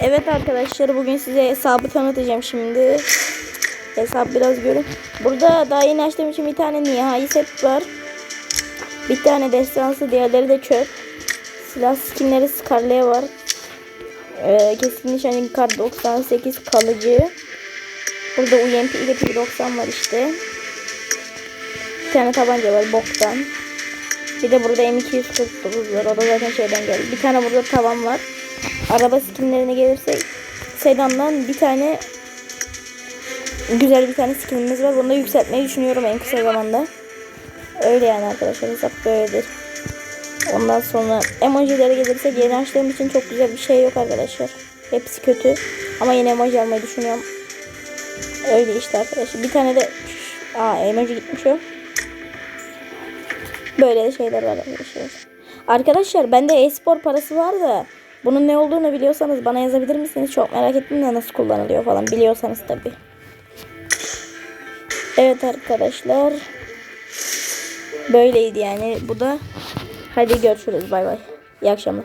Evet arkadaşlar bugün size hesabı tanıtacağım şimdi. Hesap biraz görün. Burada daha yeni açtığım için bir tane nihai set var. Bir tane destansı diğerleri de çöp. Silah skinleri Scarlet var. Ee, keskin nişancı kar 98 kalıcı. Burada UMP ile P90 var işte. Bir tane tabanca var boktan. Bir de burada M249 var. O da zaten şeyden geldi. Bir tane burada tavan var. Araba skinlerine gelirsek sedandan bir tane güzel bir tane skinimiz var. Bunu da yükseltmeyi düşünüyorum en kısa zamanda. Öyle yani arkadaşlar hesap böyledir. Ondan sonra emojilere gelirsek yeni açtığım için çok güzel bir şey yok arkadaşlar. Hepsi kötü. Ama yine emoji almayı düşünüyorum. Öyle işte arkadaşlar. Bir tane de Aa emoji gitmiş o. Böyle şeyler var arkadaşlar. Arkadaşlar bende e-spor parası var da bunun ne olduğunu biliyorsanız bana yazabilir misiniz? Çok merak ettim de nasıl kullanılıyor falan biliyorsanız tabi. Evet arkadaşlar. Böyleydi yani bu da. Hadi görüşürüz bay bay. İyi akşamlar.